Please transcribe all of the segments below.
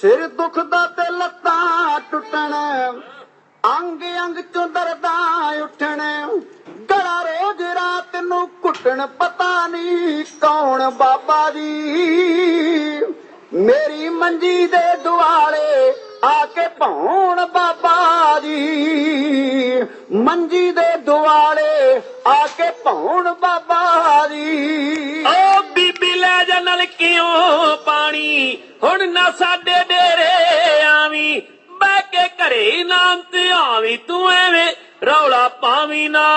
ਸਿਰ ਦੁਖਦਾ ਤੇ ਲੱਤਾਂ ਟੁੱਟਣ, ਅੰਗ ਅੰਗ ਚੋਂ ਦਰਦਾਂ ਉੱਠਣ। ਗਲਾ ਰੋਜ਼ ਰਾਤ ਨੂੰ ਘੁੱਟਣ, ਪਤਾ ਨਹੀਂ ਕੌਣ ਬਾਬਾ ਜੀ। ਮੇਰੀ ਮੰਜੀ ਦੇ ਦੁਆਲੇ ਆ ਕੇ ਭੌਣ ਬਾਬਾ ਜੀ। ਮੰਜੀ ਦੇ ਦੁਆਲੇ ਆ ਕੇ ਭੌਣ ਬਾਬਾ ਜੀ। ਓ ਬੀਬੀ ਲੈ ਜਾ ਨਲ ਕਿਉਂ ਪਾਣੀ, ਹੁਣ ਨਾ ਸਾਡੇ ਡੇਰੇ ਆਵੀਂ। ਬਹਿ ਕੇ ਘਰੇ ਨਾਮ ਤੇ ਆਵੀਂ, ਤੂੰ ਐਵੇਂ ਰੌਲਾ ਪਾਵੀਂ ਨਾ।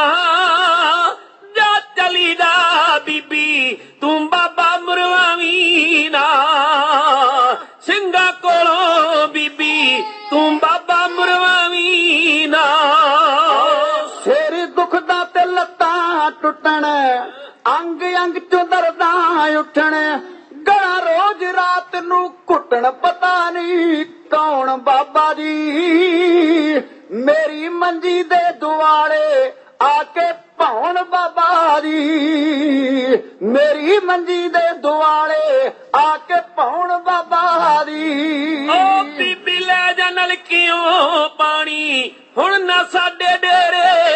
ਜਾ ਚਲੀ ਜਾ ਬੀਬੀ, ਤੂੰ ਬਾਬਾ ਮੁਰਵਾਵੀਂ ਨਾ। ਸਿੰਘਾਂ ਕੋਲੋਂ ਬੀਬੀ, ਤੂੰ ਬਾਬਾ ਮੁਰਵਾਵੀਂ ਨਾ। ਸਿਰ ਦੁਖਦਾ ਤੇ ਲੱਤਾਂ ਟੁੱਟਣ ਅੰਗ ਅੰਗ ਚੋਂ ਦਰਦਾਂ ਉੱਠਣ। ਗਲਾ ਰਾਤ ਨੂੰ ਘੁੱਟਣ ਪਤਾ ਨਹੀਂ ਕੌਣ ਬਾਬਾ ਜੀ। ਮੇਰੀ ਮੰਜੀ ਦੇ ਦੁਆਲੇ ਆ ਕੇ ਭੌਣ ਬਾਬਾ ਜੀ। ਮੇਰੀ ਮੰਜੀ ਦੇ ਦੁਆਲੇ ਆ ਕੇ ਭੌਣ ਬਾਬਾ ਜੀ। ਓ ਬੀਬੀ ਲੈ ਜਾ ਨਲ ਕਿਉਂ ਪਾਣੀ, ਹੁਣ ਨਾ ਸਾਡੇ ਡੇਰੇ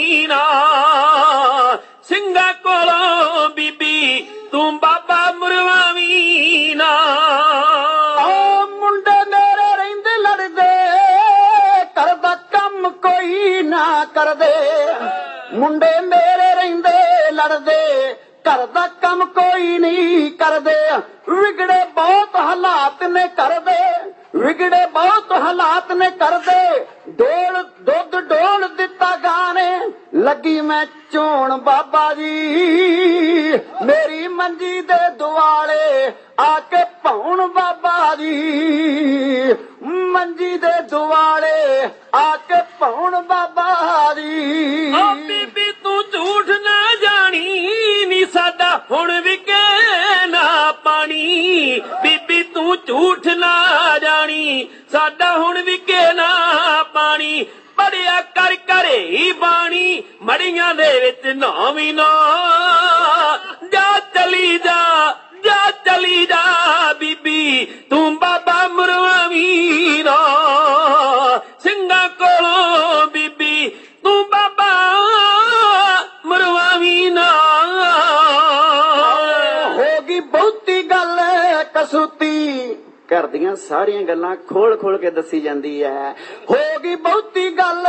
ਮਰਵਾਵੀਂ ਨਾ ਕੋਲੋਂ ਬੀਬੀ, ਤੂੰ ਬਾਬਾ ਮਰਵਾਵੀਂ ਨਾ ਓ ਮੁੰਡੇ ਮੇਰੇ ਰਹਿੰਦੇ ਲੜਦੇ, ਕਰਦਾ ਕੰਮ ਕੋਈ ਨਾ ਕਰਦੇ। ਮੁੰਡੇ ਮੇਰੇ ਰਹਿੰਦੇ ਲੜਦੇ ਘਰ ਦਾ ਕੰਮ ਕੋਈ ਨਹੀਂ ਕਰਦੇ। ਵਿਗੜੇ ਬਹੁਤ ਹਾਲਾਤ ਨੇ ਕਰਦੇ, ਵਿਗੜੇ ਬਹੁਤ ਹਾਲਾਤ ਨੇ ਕਰਦੇ। ਡੋਲ, ਦੁੱਧ ਡੋਲ ਦਿੱਤਾ ਗਾਣੇ। ਲੱਗੀ ਮੈਂ ਚੋਣ ਬਾਬਾ ਜੀ। ਮੇਰੀ ਮੰਜੀ ਦੇ ਦੁਆਲੇ ਆ ਕੇ ਭੌਣ ਬਾਬਾ ਜੀ। ਮੰਜੀ ਦੇ ਦੁਆਲੇ ਆ ਕੇ ਭੌਣ ਬਾਬਾ ਜੀ। ਓ ਬੀਬੀ, ਤੂੰ ਝੂਠ ਨਾ ਜਾਣੀ। ਨੀ ਸਾਡਾ ਹੁਣ ਵਿਕੇ ਨਾ ਪਾਣੀ। ਬੀਬੀ, ਤੂੰ ਝੂਠ ਨਾ ਜਾਣੀ। ਸਾਡਾ ਹੁਣ ਵਿਕੇ ਨਾ ਬਾਣੀ ਪੜਿਆ ਕਰ ਘਰੇ ਹੀ ਬਾਣੀ ਮੜੀਆਂ ਦੇ ਵਿੱਚ ਨਾਵੀ ਨਾ ਜਾ ਚਲੀ ਜਾ। ਕਰਦੀਆਂ ਸਾਰੀਆਂ ਗੱਲਾਂ ਖੋਲ ਖੋਲ ਕੇ ਦੱਸੀ ਜਾਂਦੀ ਹੈ। ਹੋ ਗਈ ਬਹੁਤੀ ਗੱਲ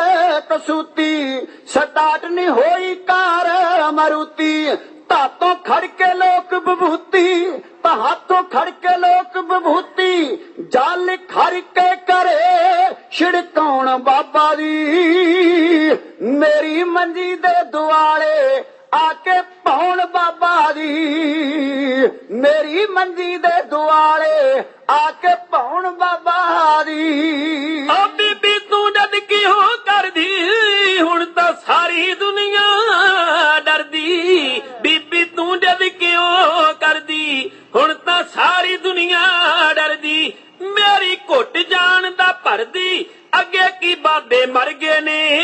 ਕਸੂਤੀ, ਸਟਾਰਟ ਨਹੀਂ ਹੋਈ ਕਾਰ ਮਰੂਤੀ ਤਾਤੋਂ ਖੜ ਕੇ ਲੋਕ ਵਿਭੂਤੀ, ਤਾਂ ਹੱਥੋਂ ਖੜ ਕੇ ਲੋਕ ਵਿਭੂਤੀ। ਜਲ ਖੜ ਕੇ ਕਰੇ ਛਿੜਕਾਉਣ ਬਾਬਾ ਦੀ ਮੇਰੀ ਮੰਜੀ ਦੇ ਦੁਆਲੇ ਆ ਕੇ ਪਾਉਣ ਬਾਬਾ ਦੀ ਮੇਰੀ ਮੰਜੀ ਦੇ ਦੁਆਲੇ ਆ ਕੇ ਪੌਣ ਬਾਬਾ ਦੀ ਓ ਬੀਬੀ ਤੂੰ ਜਦ ਕਿਉਂ ਕਰਦੀ? ਹੁਣ ਤਾਂ ਸਾਰੀ ਦੁਨੀਆ ਡਰਦੀ। ਬੀਬੀ ਤੂੰ ਜਦ ਕਿਉਂ ਕਰਦੀ? ਹੁਣ ਤਾਂ ਸਾਰੀ ਦੁਨੀਆ ਡਰਦੀ। ਮੇਰੀ ਘੁੱਟ ਜਾਣ ਦਾ ਭਰਦੀ। ਅੱਗੇ ਕੀ ਬਾਬੇ ਮਰ ਗਏ ਨੇ?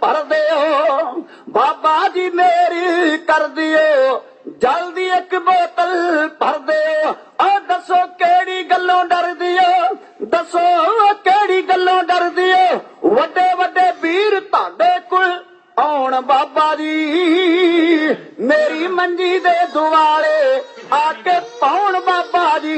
ਭਰ ਦਿਓ ਬਾਬਾ ਜੀ ਮੇਰੀ ਕਰ ਦਿਓ। ਜਲਦੀ ਇੱਕ ਬੋਤਲ ਭਰ ਦਿਓ। ਆ ਦੱਸੋ ਕਿਹੜੀ ਗੱਲੋਂ ਡਰਦੀ ਓ ਦੱਸੋ ਕਿਹੜੀ ਗੱਲੋਂ ਡਰਦੀ ਓ ਵੱਡੇ ਵੱਡੇ ਵੀਰ ਤੁਹਾਡੇ ਕੋਲ ਆਉਣ ਬਾਬਾ ਜੀ। ਮੇਰੀ ਮੰਜੀ ਦੇ ਦੁਆਲੇ ਆ ਕੇ ਪਾਉਣ ਬਾਬਾ ਜੀ?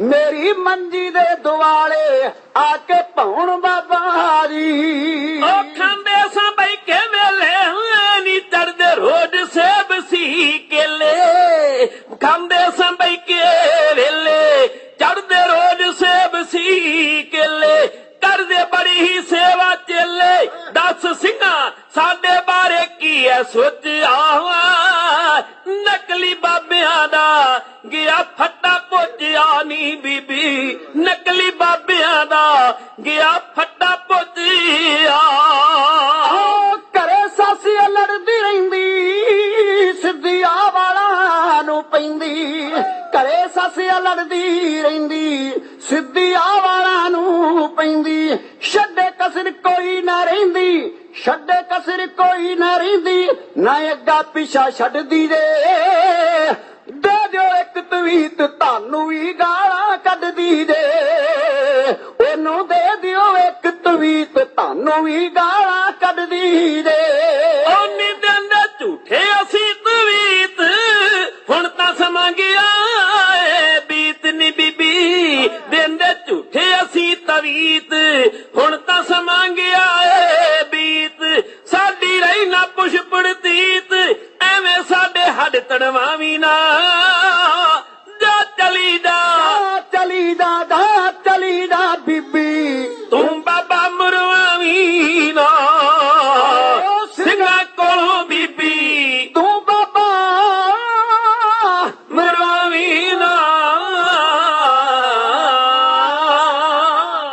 ਮੇਰੀ ਮੰਜੀ ਦੇ ਦੁਆਲੇ ਆ ਕੇ ਪਾਉਣ ਬਾਬਾ ਜੀ? ਉਹ ਖਾਂਦੇ ਸਾਂ ਬਈ ਕੇ ਵੇਲੇ ਨੀ ਚੜਦੇ ਰੋਡ ਸੇਬ ਸੀ ਕੇਲੇ। ਖਾਂਦੇ ਸਾਂ ਬਈ ਕੇ ਵੇਲੇ ਚੜਦੇ ਰੋਡ ਸੇਬ ਸੀ ਕੇਲੇ। ਕਰਦੇ ਬੜੀ ਹੀ ਸੇਵਾ ਚੇਲੇ। ਦੱਸ ਸਿੰਘਾ, ਸਾਡੇ ਬਾਰੇ ਕੀ ਐ? ਸੋਚਿਆ ਨਕਲੀ ਬਾਬਿਆਂ ਦਾ ਗਿਆ ਫੱਟਾ ਪੁੱਜਿਆ ਨੀ ਬੀਬੀ। ਨਕਲੀ ਬਾਬਿਆਂ ਦਾ ਗਿਆ ਫੱਟਾ ਪੁੱਜਿਆ। ਘਰੇ ਸਾਸੀ ਲੜਦੀ ਰਹਿੰਦੀ ਸਿੱਧੀਆਂ ਵਾਲਾ ਨੂੰ ਪੈਂਦੀ। ਘਰੇ ਸਾਸੀ ਲੜਦੀ ਰਹਿੰਦੀ ਸਿੱਧੀਆਂ ਵਾਲਾ ਨੂੰ ਪੈਂਦੀ। ਛੱਡੇ ਕਸਰ ਕੋਈ ਨਾ ਰਹਿੰਦੀ। ਛੱਡੇ ਕਸਰ ਕੋਈ ਨਾ ਰਹਿੰਦੀ, ਨਾ ਅੱਗਾ ਪਿਛਾ ਛੱਡਦੀ ਰੇ ਦੇ ਦਿਓ ਇੱਕ ਤਵੀਤ, ਤੁਹਾਨੂੰ ਵੀ ਗਾਲਾਂ ਕੱਢਦੀ ਰੇ ਉਹਨੂੰ ਦੇ ਦਿਓ ਇੱਕ ਤਵੀਤ, ਤੁਹਾਨੂੰ ਵੀ ਗਾਲਾਂ ਕੱਢਦੀ ਰੇ ਉਹਨੇ ਦਿੰਦੇ ਝੂਠੇ ਅਸੀਂ ਤਵੀਤ, ਹੁਣ ਤਾਂ ਸਮਾਂ ਗਿਆ। আমি না